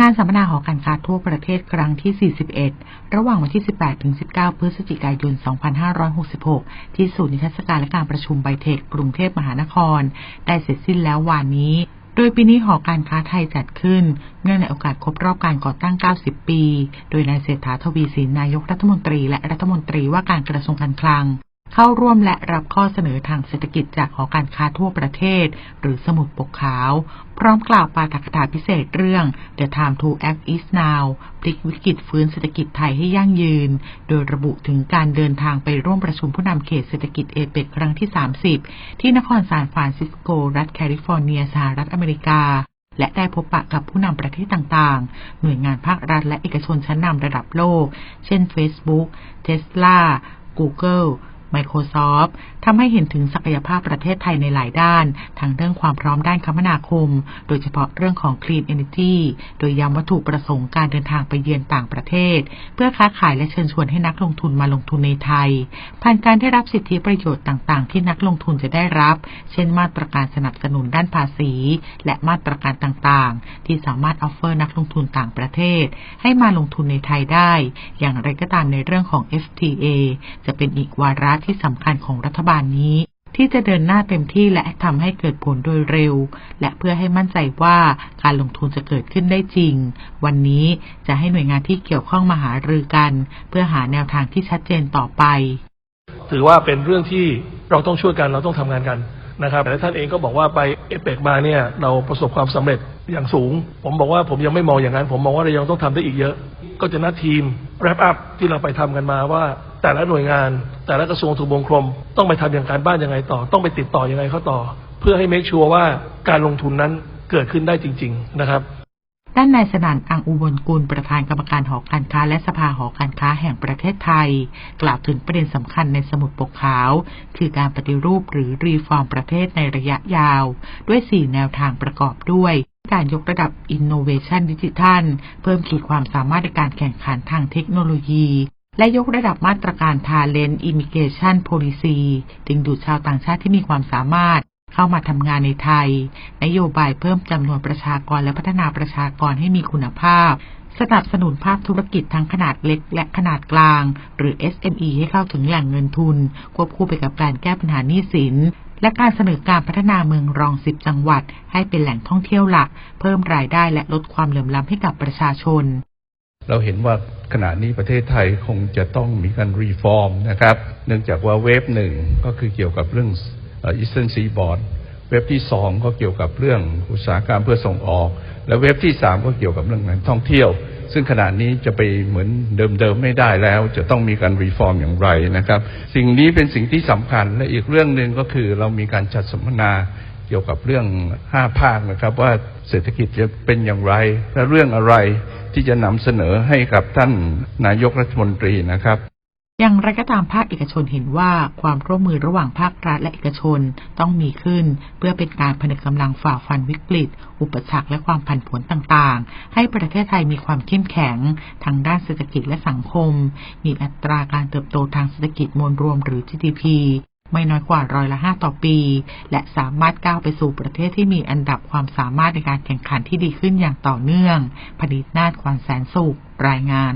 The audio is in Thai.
งานสัมมนาหอการค้าทั่วประเทศครั้งที่ 41 ระหว่างวันที่ 18-19 พฤศจิกายน 2566 ที่ศูนย์นิทรรศการและการประชุมไบเทคกรุงเทพมหานคร ได้เสร็จสิ้นแล้ววานนี้ โดยปีนี้หอการค้าไทยจัดขึ้น เนื่องในโอกาสครบรอบการก่อตั้ง 90 ปี โดยนายเศรษฐาทวีสินนายกรัฐมนตรีและรัฐมนตรีว่าการกระทรวงการคลัง เข้าร่วมและรับข้อเสนอทางเศรษฐกิจจากหอการค้าทั่วประเทศ หรือสมุดปกขาว พร้อมกล่าวปาฐกถาพิเศษเรื่อง The Time to Act is Now พลิกวิกฤตฟื้นเศรษฐกิจไทยให้ยั่งยืน โดยระบุถึงการเดินทางไปร่วมประชุมผู้นำเขตเศรษฐกิจเอเปกครั้งที่ 30 ที่นครซานฟรานซิสโก รัฐแคลิฟอร์เนียสหรัฐอเมริกาและได้พบปะกับผู้นำประเทศต่างๆ หน่วยงานภาครัฐและเอกชนชั้นนำระดับโลก เช่น Facebook Tesla Google Microsoft ทำให้เห็นถึงศักยภาพประเทศไทยในหลายด้าน ทั้งเรื่องความพร้อมด้านคมนาคม โดยเฉพาะเรื่องของ Clean Energy โดยย้ำวัตถุประสงค์การเดินทางไปเยือนต่างประเทศ เพื่อค้าขายและเชิญชวนให้นักลงทุนมาลงทุนในไทย ผ่านการได้รับสิทธิประโยชน์ต่างๆ ที่นักลงทุนจะได้รับ เช่น มาตรการสนับสนุนด้านภาษี และมาตรการต่างๆ ที่สามารถออฟเฟอร์นักลงทุนต่างประเทศ ให้มาลงทุนในไทยได้ อย่างไรก็ตามในเรื่องของ FTA จะเป็นอีกวาระที่สำคัญของรัฐบาลนี้ ที่จะเดินหน้าเต็มที่และทำให้เกิดผลโดยเร็ว และเพื่อให้มั่นใจว่าการลงทุนจะเกิดขึ้นได้จริง วันนี้จะให้หน่วยงานที่เกี่ยวข้องมาหารือกัน เพื่อหาแนวทางที่ชัดเจนต่อไป ถือว่าเป็นเรื่องที่เราต้องช่วยกันเราต้องทำงานกันนะครับแต่ท่านเองก็บอกว่าไปเอเปกมาเนี่ยเราประสบความสำเร็จอย่างสูง ผมบอกว่าผมยังไม่มองอย่างนั้น ผมมองว่าเรายังต้องทำได้อีกเยอะ ก็จะนัดทีมแรปอัพที่เราไปทำกันมาว่า แต่ละหน่วยงาน แต่ละกระทรวงทบวงกรมต้องไปทำอย่างการบ้านยังไงต่อ ต้องไปติดต่อยังไงเขาต่อ เพื่อให้เมคชัวร์ว่าการลงทุนนั้นเกิดขึ้นได้จริง ๆ นะครับด้านนายสนานอังอุบลกุลประธานกรรมการหอการค้า และสภาหอการค้าแห่งประเทศไทย กล่าวถึงประเด็นสำคัญในสมุดปกขาว คือการปฏิรูปหรือรีฟอร์มประเทศในระยะยาว ด้วย 4 แนวทางประกอบด้วย การยกระดับ Innovation ดิจิทัล เพิ่มขีดความสามารถในการแข่งขันทางเทคโนโลยี และยกระดับมาตรการ Talent Immigration Policy ดึงดูดชาวต่างชาติที่มีความสามารถเข้ามาทำงานในไทย นโยบายเพิ่มจำนวนประชากรและพัฒนาประชากรให้มีคุณภาพ สนับสนุนภาคธุรกิจทั้งขนาดเล็กและขนาดกลาง หรือ SME ให้เข้าถึงแหล่งเงินทุน ควบคู่ไปกับการแก้ปัญหาหนี้สิน และการเสนอการพัฒนาเมืองรองสิบจังหวัด ให้เป็นแหล่งท่องเที่ยวหลัก เพิ่มรายได้และลดความเหลื่อมล้ำให้กับประชาชน เราเห็นว่าขณะนี้ประเทศไทยคงจะต้องมีการรีฟอร์มนะครับ เนื่องจากว่าเวฟหนึ่งก็คือเกี่ยวกับเรื่องอีสเทิร์นซีบอร์ดเว็บที่สองก็เกี่ยวกับเรื่องอุตสาหกรรมเพื่อส่งออก และเว็บที่สามก็เกี่ยวกับเรื่องการท่องเที่ยว ซึ่งขณะนี้จะไปเหมือนเดิมๆไม่ได้แล้ว จะต้องมีการรีฟอร์มอย่างไรนะครับ สิ่งนี้เป็นสิ่งที่สำคัญและอีกเรื่องหนึ่งก็คือเรามีการจัดสัมมนาเกี่ยวกับเรื่องห้าภาคนะครับ ว่าเศรษฐกิจจะเป็นอย่างไร และเรื่องอะไร ที่จะนำเสนอให้กับท่านนายกรัฐมนตรีนะครับอย่างไรก็ตามภาคเอกชนเห็นว่าความร่วมมือระหว่างภาครัฐและเอกชนต้องมีขึ้น เพื่อเป็นการผนึกกำลังฝ่าฟันวิกฤต อุปสรรคและความผันผวนต่างๆ ให้ประเทศไทยมีความเข้มแข็ง ทางด้านเศรษฐกิจและสังคม มีอัตราการเติบโตทางเศรษฐกิจมวลรวมหรือ GDP ไม่น้อยกว่าร้อยละห้าต่อปี และสามารถก้าวไปสู่ประเทศที่มีอันดับความสามารถในการแข่งขันที่ดีขึ้นอย่างต่อเนื่องผลิตนาฏควันแสนสุขรายงาน